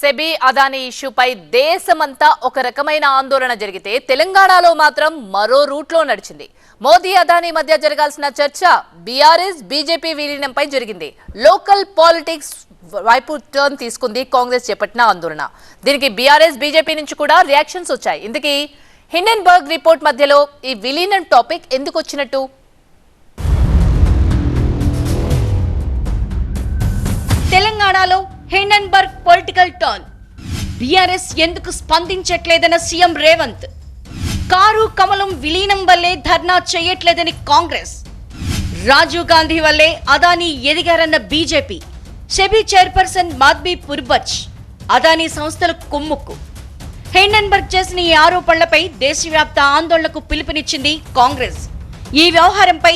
SEBI Adani ఇష్యూపై దేశమంతా ఒక రకమైన ఆందోళన జరిగితే తెలంగాణలో మాత్రం మరో రూట్లో నడిచింది. మోదీ అదానీ మధ్య జరగాల్సిన చర్చ బీఆర్ఎస్ బీజేపీ విలీనంపై జరిగింది. లోకల్ పాలిటిక్స్ వైపు టర్న్ తీసుకుంది కాంగ్రెస్ చేపట్టిన ఆందోళన. దీనికి బీఆర్ఎస్ బీజేపీ నుంచి కూడా రియాక్షన్స్ వచ్చాయి. ఇందుకే హిండెన్బర్గ్ రిపోర్ట్ మధ్యలో ఈ విలీనం టాపిక్ ఎందుకు వచ్చినట్టు? తెలంగాణలో హిండెన్బర్గ్ పొలిటికల్ టర్న్ బీఆర్ఎస్ ఎందుకు స్పందించట్లేదన్న సీఎం రేవంత్? కారు కమలం విలీనం వల్లే ధర్నా చేయట్లేదని కాంగ్రెస్. రాజీవ్ గాంధీ వల్లే Adani ఎదిగారన్న BJP. SEBI chairperson Madhabi Puri Buch Adani సంస్థల కుమ్ముక్కు హెండన్బర్గ్ చేసిన ఈ ఆరోపణలపై దేశవ్యాప్త ఆందోళనకు పిలుపునిచ్చింది కాంగ్రెస్. ఈ వ్యవహారంపై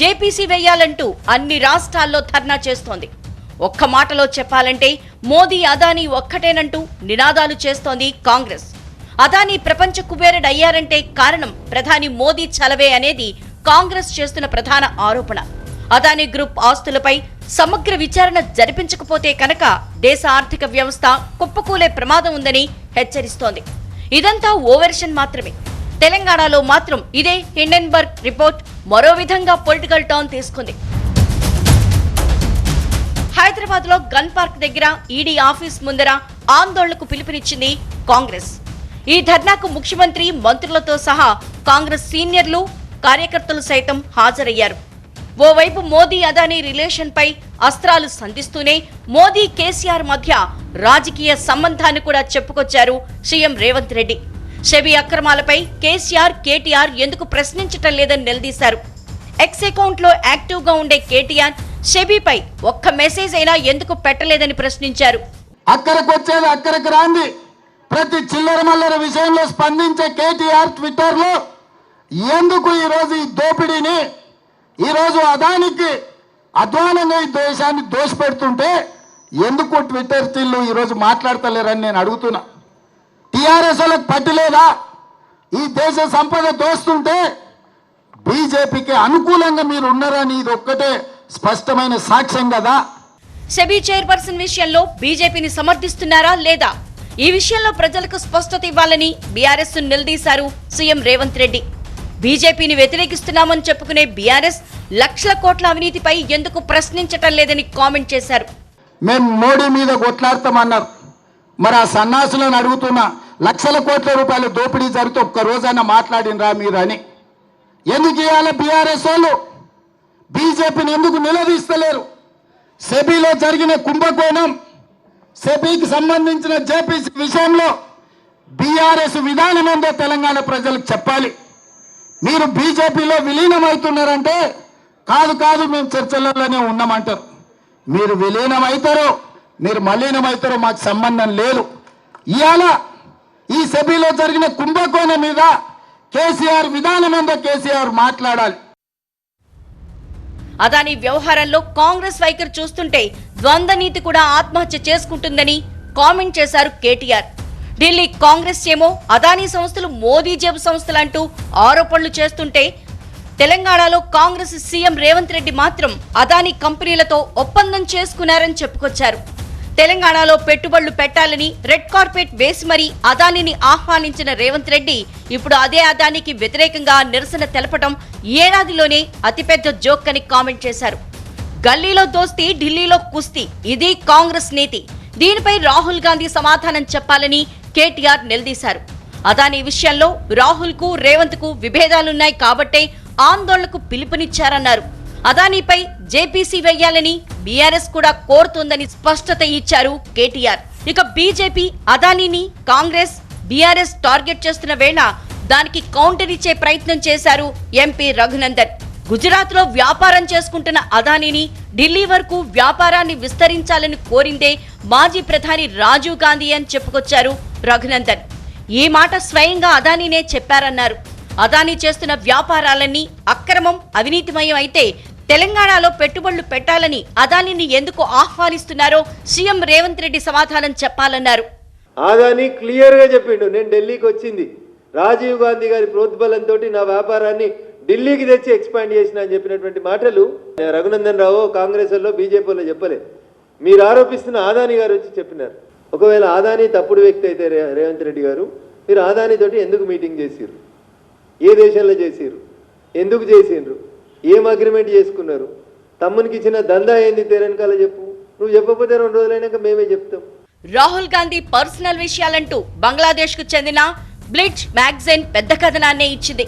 జేపీసీ వేయాలంటూ అన్ని రాష్ట్రాల్లో ధర్నా చేస్తోంది. ఒక్క మాటలో చెప్పాలంటే మోదీ అదానీ ఒక్కటేనంటూ నినాదాలు చేస్తోంది కాంగ్రెస్. అదానీ ప్రపంచ కుబేరుడు అయ్యారంటే కారణం ప్రధాని మోదీ చలవే అనేది కాంగ్రెస్ చేస్తున్న ప్రధాన ఆరోపణ. అదానీ గ్రూప్ ఆస్తులపై సమగ్ర విచారణ జరిపించకపోతే కనుక దేశ ఆర్థిక వ్యవస్థ కుప్పకూలే ప్రమాదం ఉందని హెచ్చరిస్తోంది. ఇదంతా ఓవర్షన్ మాత్రమే. తెలంగాణలో మాత్రం ఇదే హిండెన్బర్గ్ రిపోర్ట్ మరో విధంగా పొలిటికల్ టర్న్ తీసుకుంది. హైదరాబాద్లో గన్ పార్క్ దగ్గర ఈడీ ఆఫీస్ ముందర ఆందోళనకు పిలుపునిచ్చింది కాంగ్రెస్. ఈ ధర్నాకు ముఖ్యమంత్రి మంత్రులతో సహా కాంగ్రెస్ సీనియర్లు కార్యకర్తలు సైతం హాజరయ్యారు. ఓవైపు మోదీ అదానీ రిలేషన్ పై అస్త్రాలు సంధిస్తూనే మోదీ కేసీఆర్ మధ్య రాజకీయ సంబంధాన్ని కూడా చెప్పుకొచ్చారు సీఎం రేవంత్ రెడ్డి. షెబీ అక్రమాలపై కేసీఆర్ కేటీఆర్ ఎందుకు ప్రశ్నించటం లేదని నిలదీశారు. ఎక్స్ అకౌంట్లో యాక్టివ్గా ఉండే కేటీఆర్ షెబీపై ఒక్క మెసేజ్ అయినా ఎందుకు పెట్టలేదని ప్రశ్నించారు. అక్కడికి వచ్చేది అక్కడికి రాంది. ప్రతి చిల్లర మల్లర విషయంలో స్పందించే కేటీఆర్ ట్విట్టర్లో ఎందుకు ఈరోజు ఈ దోపిడీని ఈరోజు అదానికి అధ్వానంగా ఈ దేశాన్ని దోషపెడుతుంటే ఎందుకు ట్విట్టర్ స్టిల్ ఈరోజు మాట్లాడతలేరని నేను అడుగుతున్నా. టీఆర్ఎస్ వాళ్ళకి పట్టిలేదా? ఈ దేశ సంపద దోస్తుంటే బీజేపీకి అనుకూలంగా మీరు ఉన్నారని ఇది ఒక్కటే స్పష్టమైన సాక్ష్యం కదా? సెబీ చైర్పర్సన్ విషయంలో బీజేపీని సమర్థిస్తున్నారా లేదా? ఈ విషయంలో ప్రజలకు స్పష్టత ఇవ్వాలని బీఆర్ఎస్ నిలదీశారు సీఎం రేవంత్ రెడ్డి. బీజేపీని వ్యతిరేకిస్తున్నామని చెప్పుకునే బీఆర్ఎస్ లక్షల కోట్ల అవినీతిపై ఎందుకు ప్రశ్నించటం లేదని కామెంట్ చేశారు. మేము మోడీ మీద కొట్లాడతామన్నారు. మరి ఆ సన్నాసులను అడుగుతున్నా లక్షల కోట్ల రూపాయల దోపిడీ జరిగితే ఒక్క రోజైనా మాట్లాడినరా మీరు అని ఎందుకు ఇవాళ బీఆర్ఎస్ వాళ్ళు? బీజేపీని ఎందుకు నిలదీస్తలేరు? సెబీలో జరిగిన కుంభకోణం సెబీకి సంబంధించిన జేపీసీ విషయంలో బీఆర్ఎస్ విధానం ఏందో తెలంగాణ ప్రజలకు చెప్పాలి. మీరు బీజేపీలో విలీనమవుతున్నారంటే కాదు కాదు మేము చర్చలలోనే ఉన్నామంటారు. మీరు విలీనం అవుతారో మీరు మలీనం అవుతారో మాకు సంబంధం లేదు. ఇవాళ ఈ సభిలో జరిగిన కుంభకోణం మీద కేసీఆర్ విధానం ఏందో కేసీఆర్ మాట్లాడాలి. అదాని వ్యవహారంలో కాంగ్రెస్ వైఖరి చూస్తుంటే ద్వంద్వ నీతి కూడా ఆత్మహత్య చేసుకుంటుందని కామెంట్ చేశారు కేటీఆర్. ఢిల్లీ కాంగ్రెస్ ఏమో అదానీ సంస్థలు మోదీ జేబు సంస్థలంటూ ఆరోపణలు చేస్తుంటే తెలంగాణలో కాంగ్రెస్ సీఎం రేవంత్ రెడ్డి మాత్రం అదానీ కంపెనీలతో ఒప్పందం చేసుకున్నారని చెప్పుకొచ్చారు. తెలంగాణలో పెట్టుబడులు పెట్టాలని రెడ్ కార్పెట్ వేసి మరీ అదానిని ఆహ్వానించిన రేవంత్ రెడ్డి ఇప్పుడు అదే అదానికి వ్యతిరేకంగా నిరసన తెలపడం ఏడాదిలోనే అతిపెద్ద జోక్ అని కామెంట్ చేశారు. గల్లీలో దోస్తీ ఢిల్లీలో కుస్తీ ఇది కాంగ్రెస్ నీతి. దీనిపై రాహుల్ గాంధీ సమాధానం చెప్పాలని కేటీఆర్ నిలదీశారు. అదాని విషయంలో రాహుల్కు రేవంత్కు విభేదాలున్నాయి కాబట్టే ఆందోళనకు పిలుపునిచ్చారన్నారు. అదానీపై జేపీసీ వేయాలని బీఆర్ఎస్ కూడా కోరుతోందని స్పష్టత ఇచ్చారు కేటీఆర్. ఇక బీజేపీ అదానీని కాంగ్రెస్ బీఆర్ఎస్ టార్గెట్ చేస్తున్న వేళ దానికి కౌంటర్ ఇచ్చే ప్రయత్నం చేశారు ఎంపీ రఘునందన్. గుజరాత్లో వ్యాపారం చేసుకుంటున్న అదానీని ఢిల్లీ వరకు వ్యాపారాన్ని విస్తరించాలని కోరిందే మాజీ ప్రధాని రాజీవ్ గాంధీ అని చెప్పుకొచ్చారు రఘునందన్. ఈ మాట స్వయంగా అదానీనే చెప్పారన్నారు. అదానీ చేస్తున్న వ్యాపారాలన్నీ అక్రమం అవినీతిమయం అయితే తెలంగాణలో పెట్టుబడులు పెట్టాలని అదానీని ఎందుకు ఆహ్వానిస్తున్నారో సీఎం రేవంత్ రెడ్డి సమాధానం చెప్పాలన్నారు. ఆదాని క్లియర్గా చెప్పిండు. నేను ఢిల్లీకి వచ్చింది. రాజీవ్ గాంధీ గారి ప్రోద్బలంతో నా వ్యాపారాన్ని ఢిల్లీకి తెచ్చి ఎక్స్పాండ్ చేసిన అని చెప్పినటువంటి మాటలు రఘునందన్ రావు కాంగ్రెస్లో బీజేపీలో చెప్పలేదు మీరు ఆరోపిస్తున్న ఆదాని గారు వచ్చి చెప్పినారు. ఒకవేళ ఆదాని తప్పుడు వ్యక్తి అయితే రేవంత్ రెడ్డి గారు మీరు ఆదానితోటి ఎందుకు మీటింగ్ చేసిర్రు? ఏ దేశంలో చేసిర్రు? ఎందుకు చేసిండ్రు ఏం అగ్రిమెంట్ చేసుకున్నారు? తమ్మునికి ఇచ్చిన దందా ఏంది తెరనకాల చెప్పు. నువ్వు చెప్పకపోతే రెండు రోజులైనాక మేమే చెప్తాం. రాహుల్ గాంధీ పర్సనల్ విషయాలంటూ బంగ్లాదేశ్కు చెందిన బ్లిడ్జ్ మ్యాగజైన్ పెద్ద కథనాన్నే ఇచ్చింది.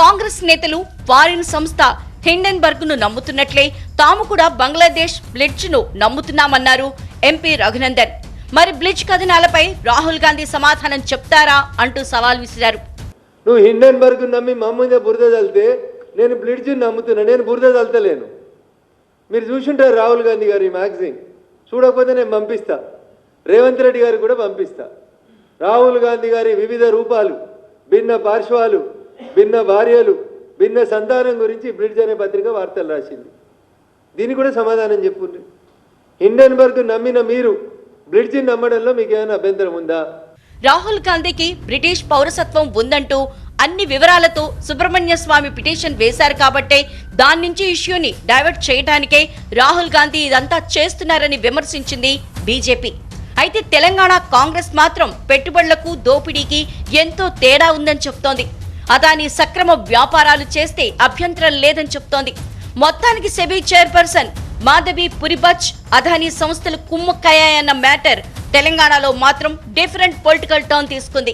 కాంగ్రెస్ నేతలు ఫారిన్ సంస్థ హిండెన్బర్గ్ను నమ్ముతున్నట్లే తాము కూడా బంగ్లాదేశ్ బ్లిడ్జ్ను నమ్ముతున్నామన్నారు ఎంపీ రఘునందన్. మరి బ్లిడ్జ్ కథనాలపై రాహుల్ గాంధీ సమాధానం చెప్తారా అంటూ సవాల్ విసిరారు. నువ్వు హిండెన్బర్గ్ నమ్మి మా మీద బురద చల్లితే నేను బ్లిడ్జ్ నమ్ముతున్నా నేను బురద తలతలేను మీరు చూసుంటారు రాహుల్ గాంధీ గారు ఈ మ్యాగజైన్. చూడకపోతే నేను పంపిస్తా. రేవంత్ రెడ్డి గారికి కూడా పంపిస్తా. రాహుల్ గాంధీ గారి వివిధ రూపాలు భిన్న పార్శ్వాలు భిన్న భార్యలు భిన్న సంతానం గురించి బ్రిడ్జ్ అనే పత్రిక వార్తలు రాసింది. దీనికి కూడా సమాధానం చెప్పుండ్రి హిండెన్బర్గ్ నమ్మిన మీరు బ్రిడ్జిని నమ్మడంలో మీకు ఏమైనా అభ్యంతరం ఉందా? రాహుల్ గాంధీకి బ్రిటిష్ పౌరసత్వం ఉందంటూ అన్ని వివరాలతో సుబ్రహ్మణ్య స్వామి పిటిషన్ వేశారు కాబట్టే దాని నుంచి ఇష్యూని డైవర్ట్ చేయడానికే రాహుల్ గాంధీ ఇదంతా చేస్తున్నారని విమర్శించింది బీజేపీ. అయితే తెలంగాణ కాంగ్రెస్ మాత్రం పెట్టుబడులకు దోపిడీకి ఎంతో తేడా ఉందని చెప్తోంది. అదాని సక్రమ వ్యాపారాలు చేస్తే అభ్యంతరం లేదని చెప్తోంది. మొత్తానికి సెబీ చైర్పర్సన్ మాధవి పురిబచ్ అదానీ సంస్థలు కుమ్మక్కయ్యాయన్న మ్యాటర్ తెలంగాణలో మాత్రం డిఫరెంట్ పొలిటికల్ టర్న్ తీసుకుంది.